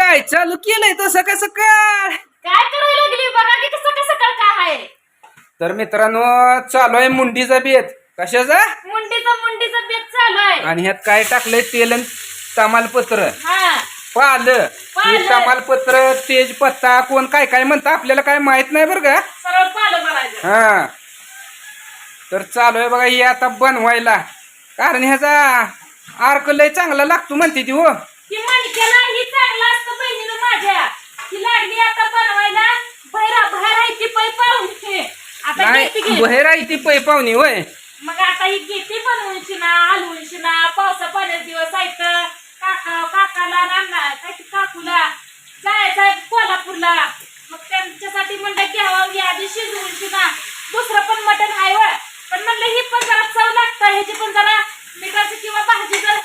काय चालू केलंय तसं कसं काय काय करायला लागली? बघा की कसं कसं सकाळ काय आहे. तर मित्रांनो चालू आहे मुंडीचा बेत. कशाचा? मुंडीचा मुंडीचा बेत चालू आहे. आणि ह्यात काय टाकलंय? तेल आणि तमालपत्र. हा. पालं. पालं. हे तमालपत्र तेजपत्ता कोण काय काय म्हणतं आपल्याला काय माहीत नाही बरं का? सरळ पालं हा. तर चालू आहे बघा हे आता बनवायला. कारण ह्याचा अर्क लय चांगला लागतो म्हणते ती हो. मणक्याला ही चांगलं असतं माझ्या. लागली आता बनवायला बाहेर बाहेर आहे ती पै. आता घेते नाही घे. बहेर आहे ती पै पाहुणी होय. मग आता ही घेते बनवूनशी ना हलवूनशी ना पावसा पाण्याचे दिवस आहेत काका काकाला नाना काय ते काकूला जायचं आहे कोल्हापूरला. मग त्यांच्यासाठी म्हणलं घ्यावं या आधी शिजवूनशी ना. दुसरं पण मटण आहे व पण म्हणलं ही पण जरा चव लागतं ह्याची पण जरा मिठाची किंवा भाजी जर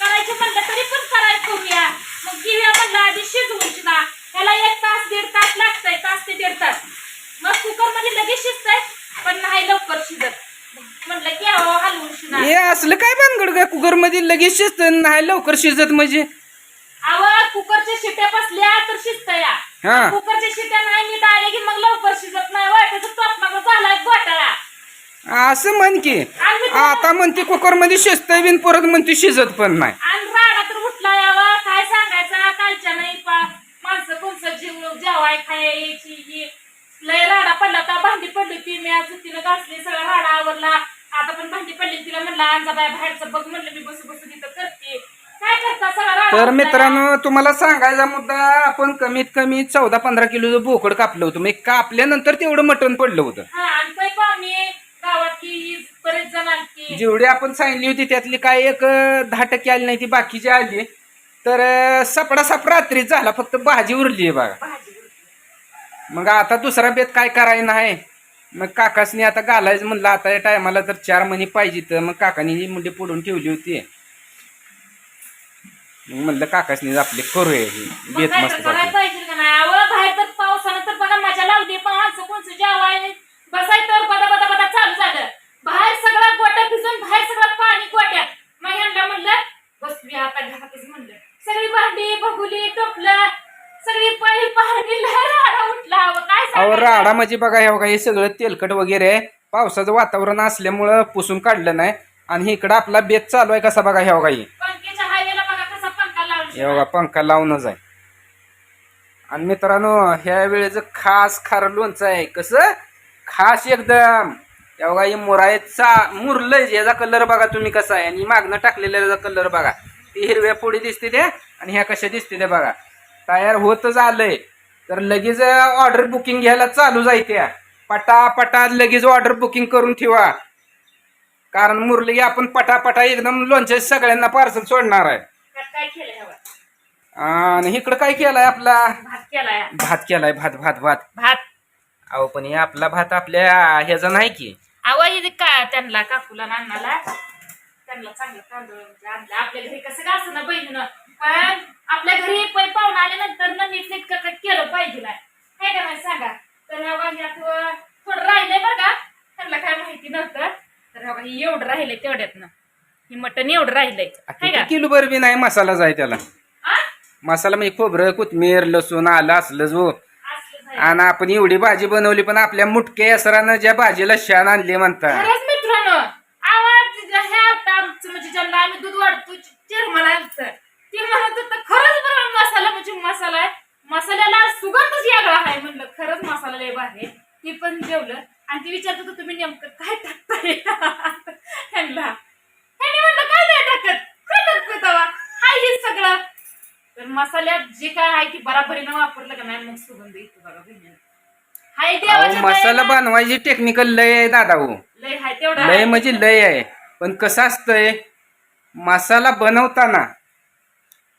करायची म्हणलं तरी पण करायला करूया मग घेऊया म्हणलं आधी शिजवूनशी ना ह्याला एक तास दीड तास लागतंय तास ते दीड तास मग कुकरमध्ये लगेच शिजतंय पण नाही लवकर शिजत मग म्हणलं की अहो हलवून शिना हे असलं काय भानगड कुकरमध्ये लगेच शिजत नाही लवकर शिजत म्हणजे. अहो कुकरच्या शिट्या बसल्या तर शिजत या हा. कुकरच्या शिट्या नाही नीट आले की मग लवकर शिजत नाही घोटाळा. असं म्हण की. मी आता म्हणते कुकरमध्ये शिजतय बिन परत म्हणते शिजत पण नाही. आणि राडा तर उठला यावा काय सांगायचा? कालच्या नाही पा. माणसं कोणचं जीव जेवाय खायची ही. लय राडा पडला तर भांडी पडली ती मी आज तिनं घासली. सगळा राडा आवरला. आता पण भांडी पडली तिला म्हणलं बाय बाहेरचं बघ. म्हणलं मी बसू करते. काय करता? सगळा राडा तर. मित्रांनो तुम्हाला सांगायचा मुद्दा आपण कमीत कमी चौदा पंधरा किलोचं बोकड कापलं होतं मग कापल्यानंतर तेवढं मटण पडलं होतं. हा आणि काही पाहुणे गावात की बरेच जण आलती जेवढी आपण सांगितली होती त्यातली काय एक अं, दहा टक्के आली नाही ती बाकीची आली. तर अं, सपडा सप रात्रीच झाला फक्त भाजी उरली आहे बघा. भाजी मग आता दुसरा बेत काय करायचं नाही. मग काकासनी आता घालायचं म्हणलं आता या टायमाला तर चार महिने पाहिजे तर मग काकानी ही मुंडी पुढून ठेवली होती. मग म्हणलं काकासनी आपले करूया ही बेत काय मस्त तर करायला पाहिजे का नाही? अहो बाहेर तर पावसानं तर बघा मजा लावली. पण माणसं कोणचं जेवाय बसाय तर बदा बदा बदा चालू झालं. बाहेर सगळा गोट्या भिजून बाहेर सगळं पाणी गोट्यात. मग यांना म्हणलं बसली आता घरातच म्हणलं. सगळी भांडी बघुली टोपलं सगळी राडा उठला अहो काय अहो सांगायचं? राडा म्हणजे बघा हे बघा हे सगळं तेलकट वगैरे आहे पावसाचं वातावरण असल्यामुळं पुसून काढलं नाही. आणि इकडं आपला बेत चालू आहे कसा बघा हे बघा हे. पंख्याच्या हायवेला बघा कसा पंखा हे बघा लावला पंखा लावूनच आहे. आणि मित्रांनो ह्या वेळेचं खास खारं लोणचं आहे. कसं? खास एकदम. हे बघा हे मुरायचा मुरलंय याचा कलर बघा तुम्ही कसा आहे. आणि मागणं टाकलेला कलर बघा. ती हिरव्या पोळी दिसते त्या आणि ह्या कशा दिसते त्या बघा. तयार होतच आलंय तर लगेच ऑर्डर बुकिंग घ्यायला चालू जायत्या पटा पटा लगेच ऑर्डर बुकिंग करून ठेवा. कारण मुरली आपण पटापटा एकदम लोणच्या सगळ्यांना पार्सल सोडणार आहे. आणि इकडं काय केलाय आपला? भात केलाय. भात केलाय भात भात भात. भात. अहो पण हे आपला भात आपल्या ह्याचा नाही की. आवाज का त्यांना काकूला नानाला त्यांना चांगलं तांदूळ आपल्या घरी कसं का असं ना बहिणीनं पण आपल्या घरी पाहुणा आल्यानंतर ना नीट नीट कट केलं पाहिजे काय का नाही सांगा? तर वांग्यात थोडं राहिलंय बरं का. त्यांना काय माहिती नव्हतं. तर ही एवढं राहिलंय तेवढ्यातनं ही मटण एवढं राहिलंय. किती किलो बरं बी नाही मसाला जाय त्याला? मसाला म्हणजे खोबरं कोथमीर लसूण आलं असलं जो. आणि आपण एवढी भाजी बनवली पण आपल्या मुटक्या असरानं ज्या भाजीला शान आणली म्हणतात मित्रांनो आवाज हे म्हणजे ज्यांना आम्ही दूध वाढतो चेअरमन ते म्हणत खरंच बरोबर मसाला म्हणजे मसाला आहे. मसाल्याला सुगंधच वेगळा आहे. म्हणलं खरंच मसाला लय भारी आहे. ते पण जेवलं आणि ते विचारत होतं तुम्ही नेमकं काय टाकताय? ह्यांना. ह्यांनी म्हणलं काय नाही टाकत. काय टाकतोय तेव्हा हाय हे सगळं. तर मसाल्यात जे काय आहे बराबरीनं वापरलं का नाही मग सुगंध येतो बघा बहिणीनं हाय अहो मसाला बनवायची टेक्निकल लय आहे दादा हो. लय हाय तेवढा लय म्हणजे लय आहे. पण कसं असतंय मसाला बनवताना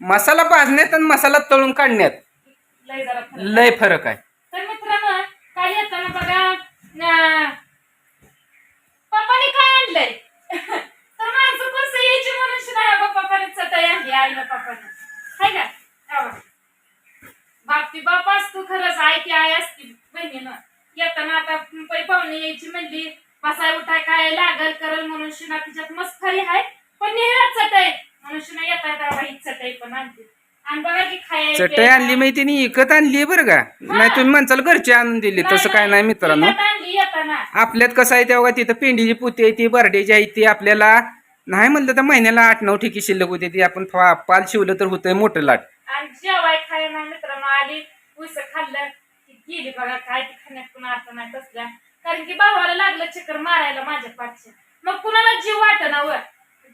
मसाला भाजण्यात आणि मसाला तळून काढण्यात लय जरा फरक. लय फरक आहे. तर मित्रांनो काय येताना बघा न- पप्पाने काय आणलंय? तर कसं यायची पप्पाने चटई आणली आईला पप्पाने. हाय का? हा बघा. बाप ती बाप असतो खरंच आई ती आई असती बहिणीनं येताना आता पै पाहुणे यायची म्हणली बसाय उठाय काय लागल करल मनुष्यना तिच्यात मस्करी आहे पण नेहमी चटई मनुष्यना येता येता चटई पण आणते. आणि बघा की खायला चटई आणली मी तिने इकत आणली बरं का? नाही तुम्ही म्हणचाल घरची आणून दिली तसं काय नाही मित्रांनो. विकत आणली येताना. आपल्यात कसं आहे तेव्हा तिथं पेंडीची पुती आहे ती बर्डेची आहे ती आपल्याला नाही म्हणलं तर महिन्याला आठ नऊ ठिकी शिल्लक होते ती आपण फा- पाल शिवलं तर होतंय मोठं लाट. आणि जेवाय खाय ना मित्रांनो आली उस खाल्लं की गेली बघा काय ती खाण्यात पुन्हा अर्थ नाही तसल्या कारण की भावाला लागलं चक्कर मारायला माझ्या पाठच्या मग कुणाला जीव वाट ना वर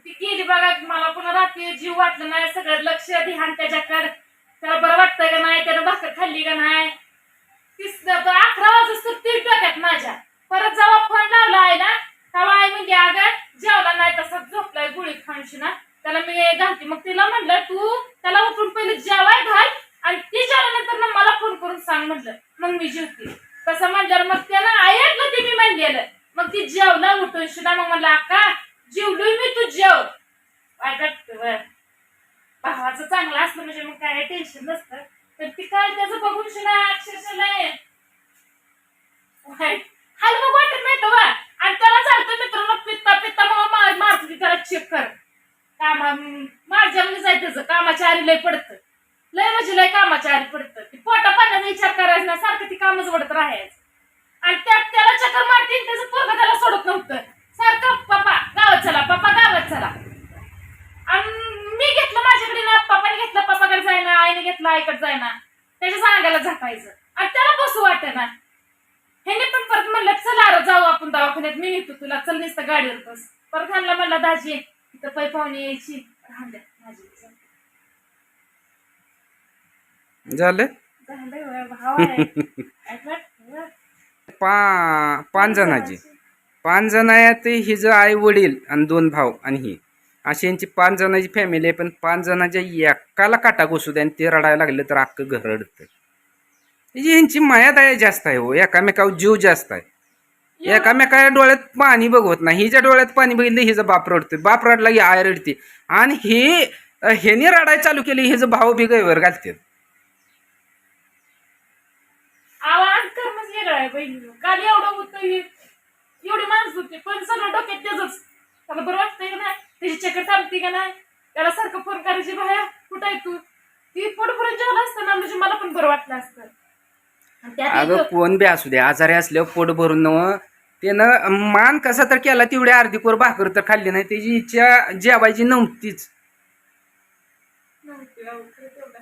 ती केली बघा मला पुन्हा रात्री जीव वाटलं नाही सगळं लक्ष ध्यान त्याच्याकडे. त्याला बरं वाटतंय का नाही त्यानं भाकर खाल्ली का नाही? तीस अकरा वाजता तर ती डोक्यात माझ्या. परत जेव्हा फोन लावला आहे ना तेव्हा आई म्हणजे अगं जेवला नाही तसा झोपलाय गुळी खानशी ना. त्याला मी घालते. मग तिला म्हणलं तू त्याला उठून पहिले जेवाय घाल आणि ती जेवल्यानंतर ना मला फोन करून सांग म्हटलं मग मी जेवते. तसं म्हणल्यावर मग त्याला ऐकलं ते मी म्हणलेलं. मग ती जेवला उठून शिना मग म्हणलं अक्का जेवलोय मी तू जेव. काय वाटतं बर? भावाचं चांगलं असलं म्हणजे मग काय टेन्शन नसतं. पण ती काय त्याचं बघून शिना अक्षरशः लय वाटत नाही तो आणि त्याला चालतं मित्रांनो पित्ता पित्ता मग मार मारत त्याला चेक कर कामा माझ्या म्हणजे जाय त्याचं. कामाच्या आरी लय पडतं. लय म्हणजे लय कामाच्या आरी पडतं. ती पोटा पाण्याचा विचार करायचा ना सारखं ती कामच वडत राहायचं. आणि त्यात त्याला चक्कर मारते त्याचं पोरग त्याला सोडत नव्हतं. सारखं पप्पा गावात चला पप्पा गावात चला. आणि मी घेतलं माझ्याकडे ना पप्पाने घेतलं पप्पाकडे जायना आईने घेतलं आईकडे जायना. त्याच्या सांगायला झाकायचं. आणि त्याला बसू वाटत ना ह्याने पण परत म्हणलं चल अरे जाऊ आपण दवाखान्यात. मी येतो तुला. चल नुसतं गाडीवर बस. परत ह्यांना म्हणलं दाजी इथं पै पाहुणे यायची. राहून द्या माझी झालं? झालं भाव पाच जणांची पाच जण आहेत हिचं आई वडील आणि दोन भाऊ आणि ही अशी यांची पाच जणांची फॅमिली आहे पण पाच जणांच्या एकाला काटा घुसू द्या आणि ते रडायला लागलं तर अख्खं घर रडतं म्हणजे यांची माया दया जास्त आहे हो एकामेकावर जीव जास्त आहे. एकामेका डोळ्यात पाणी बघवत नाही हिच्या डोळ्यात पाणी बघितलं हिचं बाप रडतोय. बाप रडला की आय रडते. आणि हे ह्याने रडायला चालू केली हिचं भाऊ बी गैवर घालते. बहिणी काल एवढं होतं. पण सगळं डोक्यात त्याच त्याला बरं वाटतंय का नाही? त्याची चक्कर थांबते का नाही? त्याला सारखं फोन करायची बाया कुठं आहे तू? ती पोटपर्यंत जेवलं असतं ना म्हणजे मला पण बरं वाटलं असतं. आणि त्यात अगं एक- कोण बी असू दे आजारी असल्यावर पोट भरून नव. त्यानं मान कसा तर केला तेवढी अर्धी कोर भाकर तर खाल्ली नाही. त्याची इच्छा जेवायची नव्हतीच. नव्हती अहो, खरं तेवढं.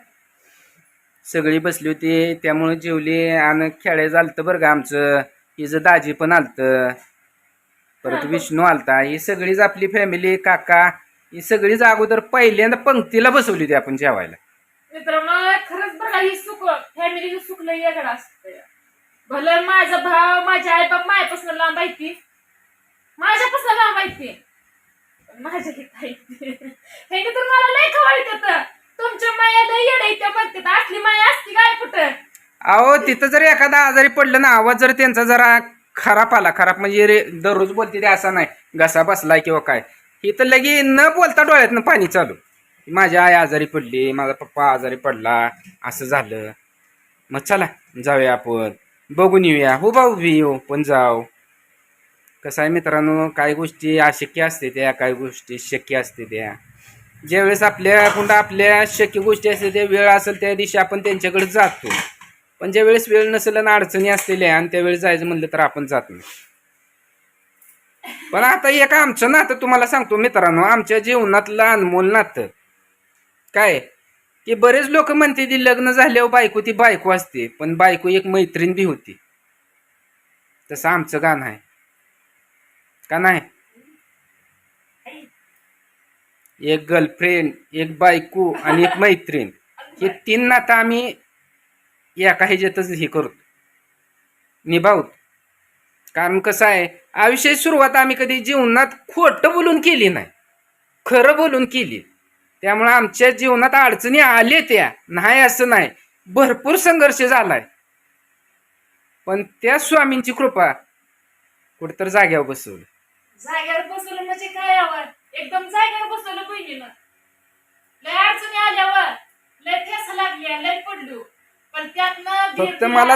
सगळी बसली होती त्यामुळे जेवली आणि खेळे झालतं बरं का आमचं. हिचं दाजी पण आलतं. परत विष्णू आलता ही सगळीच आपली फॅमिली काका ही सगळीच अगोदर पहिल्यांदा पंक्तीला बसवली होती आपण जेवायला. मित्रांनो खरंच बघा ही सुख फॅमिली ही सुख लई वेगळं असतं भलं माझा भाव माझी आई बाप माझ्यापासून लांब आहे ती. माझ्यापासून लांब आहे ती. माझ्या हित आहे. हे तर मला लय खवाळीत तुमच्या माया लय येडे त्या म्हणतात. असली माया असती काय कुठं? अहो तिथं जर एखादा आजारी पडलं ना आवाज जर त्यांचा जरा खराब आला खराब म्हणजे रे दररोज बोलते ते असा नाही. घसा बसलाय किंवा काय. हे तर लगे न बोलता डोळ्यातनं पाणी चालू. माझी आई आजारी पडली माझा पप्पा आजारी पडला असं झालं. मग चला जाऊया आपण. बघून येऊया. हो भाऊ भी येऊ हो, पण जाऊ. कसं आहे मित्रांनो काही गोष्टी अशक्य असते त्या काही गोष्टी शक्य असते त्या. ज्यावेळेस आपल्या कुठं आपल्या शक्य गोष्टी असते त्या वेळ असेल त्या दिवशी आपण त्यांच्याकडे जातो. पण ज्या वेळेस वेळ नसेल आणि अडचणी असलेल्या आणि त्यावेळेस जायचं म्हणलं तर आपण जात नाही. पण आता एक आमचं नातं तुम्हाला सांगतो मित्रांनो आमच्या जीवनातलं अनमोल नातं. काय? की बरेच लोक म्हणते ती लग्न झाल्यावर बायको ती बायको असते पण बायको एक मैत्रीण बी होती. तसं आमचं गाणं आहे. का नाही? एक गर्लफ्रेंड एक बायको आणि एक मैत्रीण. हे तीन नातं आम्ही या काही ह्याच्यातच हे करतो निभावत कारण कसं आहे आयुष्याची सुरुवात आम्ही कधी जीवनात खोटं बोलून केली नाही. खरं बोलून केली. त्यामुळे आमच्या जीवनात अडचणी आले त्या. नाही असं नाही. भरपूर संघर्ष झालाय. पण त्या स्वामींची कृपा कुठतर जाग्यावर बसवलं. जाग्यावर बसवलं म्हणजे काय यावर? एकदम जाग्यावर बसवलं बहिणीनं लय अडचणी आल्यावर. लय ठेस लागल्या लय पडलो. पण त्यातनं धीर फक्त मला